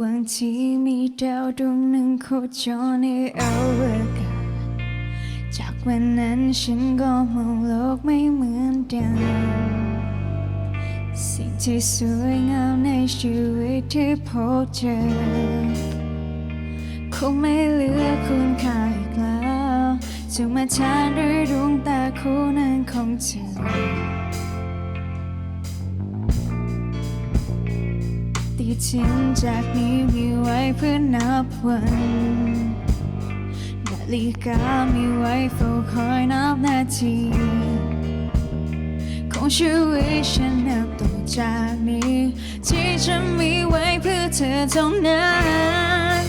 วาวดวงหนึ่งโคจรในอวกาศจากวันนั้นฉันก็มองโลกไม่เหมือนเดิมสิ่งที่สวยงามในชีวิตที่พบเจอ คงไม่เหลือคุณค่าอีกแล้วจะมาแทนด้วยดวงตาคู่นั้นของเธอ ตีทิ้งจากนี้มีไว้เพื่อนับวันนาฬิกามีไว้เฝ้าคอยนับนาทีของชีวิตฉันนับต่อจากนี้ที่จะมีไว้เพื่อเธอเท่านั้น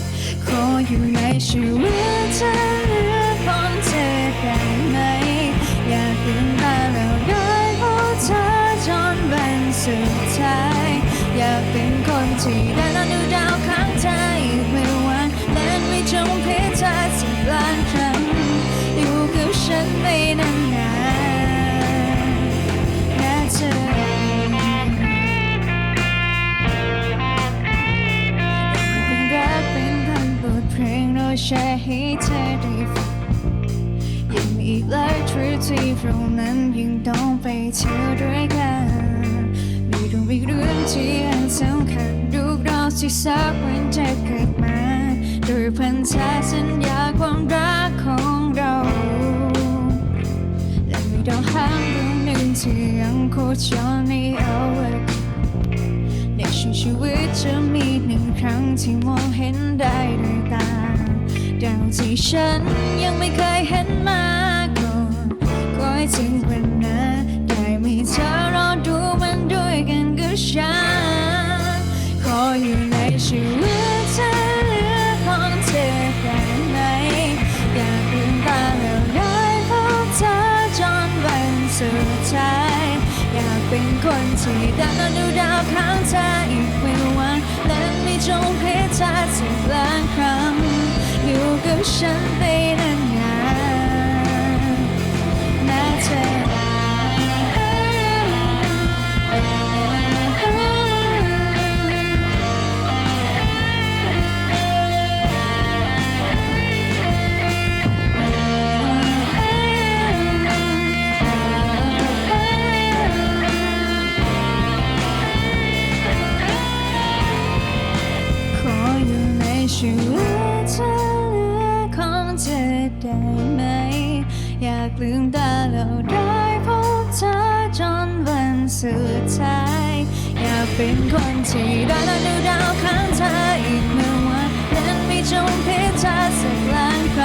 ขออยู่ในชีวิตเธอเหลือของเธอได้ไหม อยากลืมตาแล้วได้พบเธอจนวันสุด ที่ได้นอนดูดาวข้างเธออีกไม่วันและไม่จงเพชรสักล้านครั้งอยู่กับฉันไปนานๆนะเธอเป็นรักเป็นพันบทเพลงเราแชร์ให้เธอได้ฟังยังมีอีกหลายทริปที่เรานั้นยังต้องไปเที่ยวด้วยกัน มีเรื่องที่ยังสำคัญดูเราที่สักวันจะเกิดมา โดยพันธสัญญาความรักของเรา และไมีดาวหางดวงหนึ่งที่ยังโคจรในอวกาศในช่วงชีวิตจะมีหนึ่งครั้งที่มองเห็นได้ด้วยตาดาวที่ฉันยังไม่เคยเห็นมาก่อนก็ให้ถึงวัน ในชีวิตเธอเหลือของเธอแค่ไหนอยากลืมตาแล้วได้พบเธอจนวันสุดท้ายอยากเป็นคนที่ด้นอนดูดาวข้างเธออีกไม่วันและไม่จงเพชรเธอสักล้านครั้งอยู่กับฉัน เธอได้ไหม อยากลืมตาแล้วได้พบเธอจนวันสุดท้าย อยากเป็นคนที่ได้นอนดูดาวข้างเธออีกเมื่อวันนั้นไม่จงเพชรเธอสักล้านครั้ง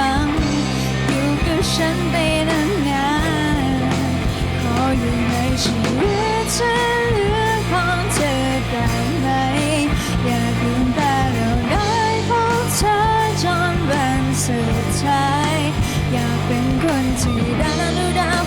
知らぬだ